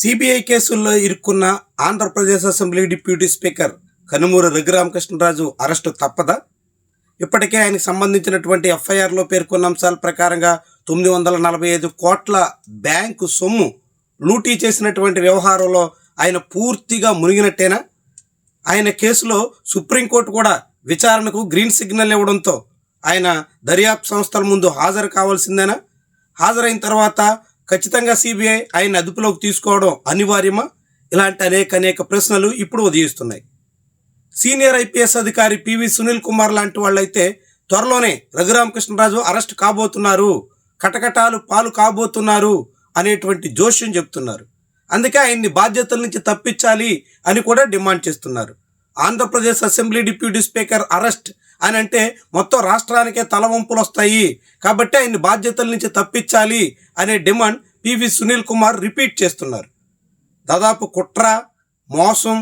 CBI కేసుల్లో ఇరుక్కున్న Andhra Pradesh assembly deputy speaker Kanumuru Raghurama Krishna Raju arrest తప్పదా? ఇప్పటికే ఆయనకు సంబంధించినటువంటి ఎఫ్ఐఆర్లో పేర్కొన్న అంశాల ప్రకారంగా తొమ్మిది వందల నలభై ఐదు కోట్ల బ్యాంకు సొమ్ము లూటీ చేసినటువంటి వ్యవహారంలో ఆయన పూర్తిగా మునిగినట్టేనా? ఆయన కేసులో సుప్రీంకోర్టు కూడా విచారణకు గ్రీన్ సిగ్నల్ ఇవ్వడంతో ఆయన దర్యాప్తు సంస్థల ముందు హాజరు కావాల్సిందేనా? హాజరైన తర్వాత ఖచ్చితంగా సిబిఐ ఆయన అదుపులోకి తీసుకోవడం అనివార్యమా? ఇలాంటి అనేక అనేక ప్రశ్నలు ఇప్పుడు ఉదయిస్తున్నాయి. సీనియర్ ఐపీఎస్ అధికారి పివి సునీల్ కుమార్ లాంటి వాళ్ళైతే త్వరలోనే రఘురామకృష్ణరాజు అరెస్ట్ కాబోతున్నారు. కటకటాలు పాలు కాబోతున్నారు అనేటువంటి జోష్యం చెప్తున్నారు. అందుకే ఆయన్ని బాధ్యతల నుంచి తప్పించాలి అని కూడా డిమాండ్ చేస్తున్నారు. Andhra Pradesh assembly deputy speaker arrest అని అంటే మొత్తం రాష్ట్రానికే తలవంపులు వస్తాయి. కాబట్టి ఆయన్ని బాధ్యతల నుంచి తప్పించాలి అనే demand P V Sunil Kumar repeat చేస్తున్నారు. దాదాపు కుట్ర మోసం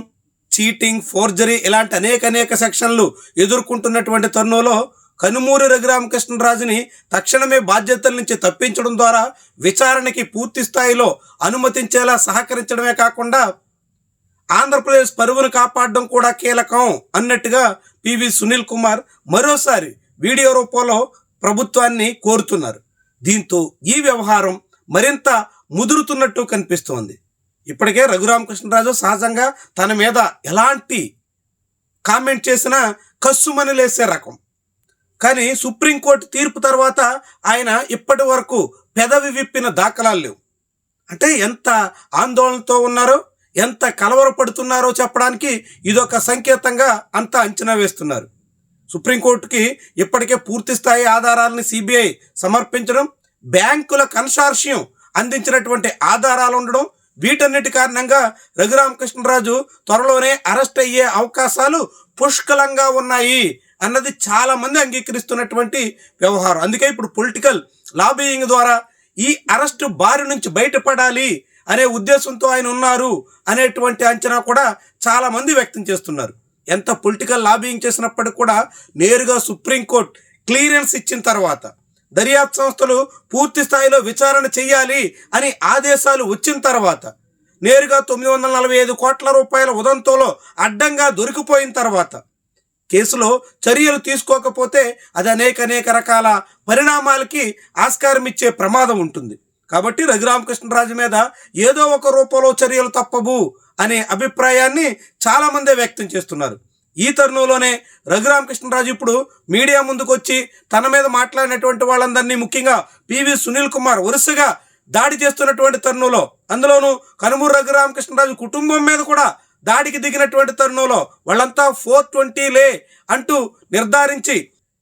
చీటింగ్ ఫోర్జరీ ఇలాంటి అనేక అనేక సెక్షన్లు ఎదుర్కొంటున్నటువంటి తరుణంలో కనుమూరి రఘురామకృష్ణరాజుని తక్షణమే బాధ్యతల నుంచి తప్పించడం ద్వారా విచారణకి పూర్తి స్థాయిలో అనుమతించేలా సహకరించడమే కాకుండా ఆంధ్రప్రదేశ్ పరువును కాపాడడం కూడా కీలకం అన్నట్టుగా పివి సునీల్ కుమార్ మరోసారి వీడియో రూపంలో ప్రభుత్వాన్ని కోరుతున్నారు. దీంతో ఈ వ్యవహారం మరింత ముదురుతున్నట్టు కనిపిస్తోంది. ఇప్పటికే రఘురామకృష్ణరాజు సహజంగా తన మీద ఎలాంటి కామెంట్ చేసినా కస్సుమని లేసే రకం. కానీ సుప్రీంకోర్టు తీర్పు తర్వాత ఆయన ఇప్పటి వరకు పెదవి విప్పిన దాఖలాలు లేవు. అంటే ఎంత ఆందోళనతో ఉన్నారో ఎంత కలవరపడుతున్నారో చెప్పడానికి ఇదొక సంకేతంగా అంత అంచనా వేస్తున్నారు. సుప్రీంకోర్టుకి ఇప్పటికే పూర్తి స్థాయి ఆధారాలని సిబిఐ సమర్పించడం బ్యాంకుల కన్సార్షియం అందించినటువంటి ఆధారాలు ఉండడం వీటన్నిటి కారణంగా రఘురామకృష్ణరాజు త్వరలోనే అరెస్ట్ అయ్యే అవకాశాలు పుష్కలంగా ఉన్నాయి అన్నది చాలా మంది అంగీకరిస్తున్నటువంటి వ్యవహారం. అందుకే ఇప్పుడు పొలిటికల్ లాబియింగ్ ద్వారా ఈ అరెస్టు బారి నుంచి బయటపడాలి అనే ఉద్దేశంతో ఆయన ఉన్నారు అనేటువంటి అంచనా కూడా చాలామంది వ్యక్తం చేస్తున్నారు. ఎంత పొలిటికల్ లాబింగ్ చేసినప్పటికీ కూడా నేరుగా సుప్రీంకోర్టు క్లియరెన్స్ ఇచ్చిన తర్వాత దర్యాప్తు సంస్థలు పూర్తి స్థాయిలో విచారణ చేయాలి అని ఆదేశాలు వచ్చిన తర్వాత నేరుగా తొమ్మిది వందల నలభై ఐదు కోట్ల రూపాయల ఉదంతంలో అడ్డంగా దొరికిపోయిన తర్వాత కేసులో చర్యలు తీసుకోకపోతే అది అనేక అనేక రకాల పరిణామాలకి ఆస్కారం ఇచ్చే ప్రమాదం ఉంటుంది. కాబట్టి రఘురామకృష్ణరాజు మీద ఏదో ఒక రూపంలో చర్యలు తప్పవు అనే అభిప్రాయాన్ని చాలామందే వ్యక్తం చేస్తున్నారు. ఈ తరుణంలోనే రఘురామకృష్ణరాజు ఇప్పుడు మీడియా ముందుకు వచ్చి తన మీద మాట్లాడినటువంటి వాళ్ళందరినీ ముఖ్యంగా పివి సునీల్ కుమార్ వరుసగా దాడి చేస్తున్నటువంటి తరుణంలో అందులోనూ కనుమూరు రఘురామకృష్ణరాజు కుటుంబం మీద కూడా దాడికి దిగినటువంటి తరుణంలో వాళ్ళంతా ఫోర్ ట్వంటీలే అంటూ నిర్ధారించి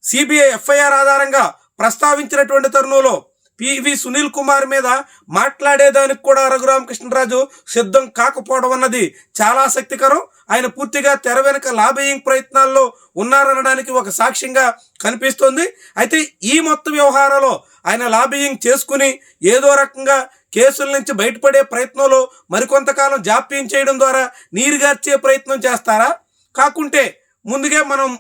సిబిఐ ఎఫ్ఐఆర్ ఆధారంగా ప్రస్తావించినటువంటి తరుణంలో పివి సునీల్ కుమార్ మీద మాట్లాడేదానికి కూడా రఘురామకృష్ణరాజు సిద్ధం కాకపోవడం అన్నది చాలా ఆసక్తికరం. ఆయన పూర్తిగా తెర వెనుక లాబియింగ్ ప్రయత్నాల్లో ఉన్నారనడానికి ఒక సాక్ష్యంగా కనిపిస్తోంది. అయితే ఈ మొత్తం వ్యవహారంలో ఆయన లాబియింగ్ చేసుకుని ఏదో రకంగా కేసుల నుంచి బయటపడే ప్రయత్నంలో మరికొంతకాలం జాప్యం చేయడం ద్వారా నీరుగార్చే ప్రయత్నం చేస్తారా? కాకుంటే ముందుగా మనం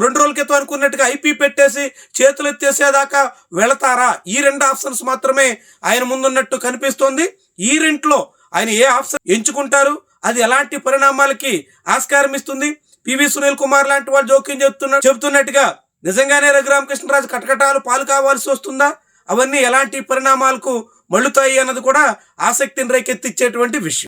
రెండు రోజుల క్రితం అనుకున్నట్టుగా ఐపీ పెట్టేసి చేతులు ఎత్తేసేదాకా వెళతారా? ఈ రెండు ఆప్షన్స్ మాత్రమే ఆయన ముందున్నట్టు కనిపిస్తోంది. ఈ రెంట్లో ఆయన ఏ ఆప్షన్ ఎంచుకుంటారు? అది ఎలాంటి పరిణామాలకి ఆస్కారం ఇస్తుంది? పివి సునీల్ కుమార్ లాంటి వాళ్ళు జోక్యం చెప్తున్న చెబుతున్నట్టుగా నిజంగానే రఘురామకృష్ణరాజు కటకటాలు పాలు కావాల్సి వస్తుందా? అవన్నీ ఎలాంటి పరిణామాలకు మళ్ళుతాయి అన్నది కూడా ఆసక్తిని రేకెత్తిచ్చేటువంటి విషయం.